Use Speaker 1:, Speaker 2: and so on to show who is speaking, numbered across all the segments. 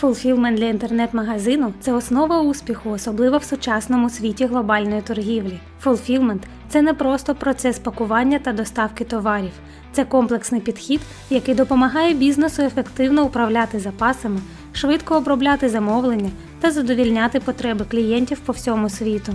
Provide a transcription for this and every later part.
Speaker 1: Фулфілмент для інтернет-магазину це основа успіху, особливо в сучасному світі глобальної торгівлі. Фулфілмент це не просто процес пакування та доставки товарів, це комплексний підхід, який допомагає бізнесу ефективно управляти запасами, швидко обробляти замовлення та задовільняти потреби клієнтів по всьому світу.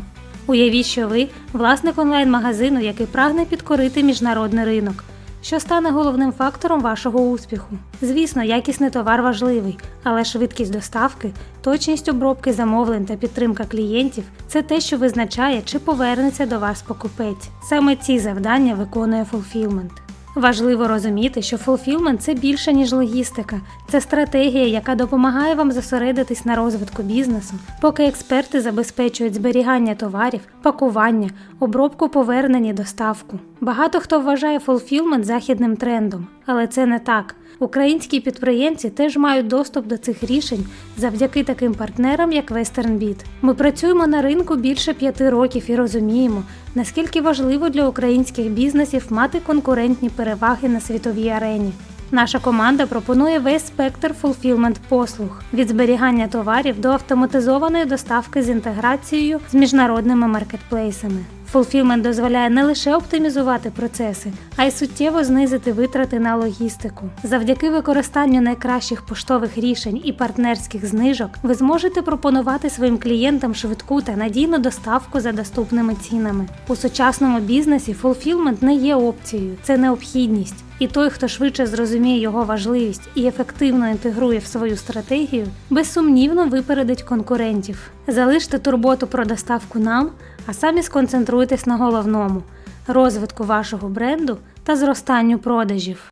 Speaker 1: Уявіть, що ви власник онлайн-магазину, який прагне підкорити міжнародний ринок. Що стане головним фактором вашого успіху? Звісно, якісний товар важливий, але швидкість доставки, точність обробки замовлень та підтримка клієнтів це те, що визначає, чи повернеться до вас покупець. Саме ці завдання виконує Fulfillment. Важливо розуміти, що Fulfillment – це більше ніж логістика, це стратегія, яка допомагає вам зосередитись на розвитку бізнесу, поки експерти забезпечують зберігання товарів, пакування, обробку повернень і доставку. Багато хто вважає Fulfillment західним трендом, але це не так. Українські підприємці теж мають доступ до цих рішень завдяки таким партнерам, як WesternBit. Ми працюємо на ринку більше п'яти років і розуміємо, наскільки важливо для українських бізнесів мати конкурентні переваги на світовій арені. Наша команда пропонує весь спектр фулфілмент послуг від зберігання товарів до автоматизованої доставки з інтеграцією з міжнародними маркетплейсами. Fulfillment дозволяє не лише оптимізувати процеси, а й суттєво знизити витрати на логістику. Завдяки використанню найкращих поштових рішень і партнерських знижок ви зможете пропонувати своїм клієнтам швидку та надійну доставку за доступними цінами. У сучасному бізнесі Fulfillment не є опцією, це необхідність. І той, хто швидше зрозуміє його важливість і ефективно інтегрує в свою стратегію, безсумнівно випередить конкурентів. Залиште турботу про доставку нам, а самі сконцентруйтесь на головному розвитку вашого бренду та зростанню продажів.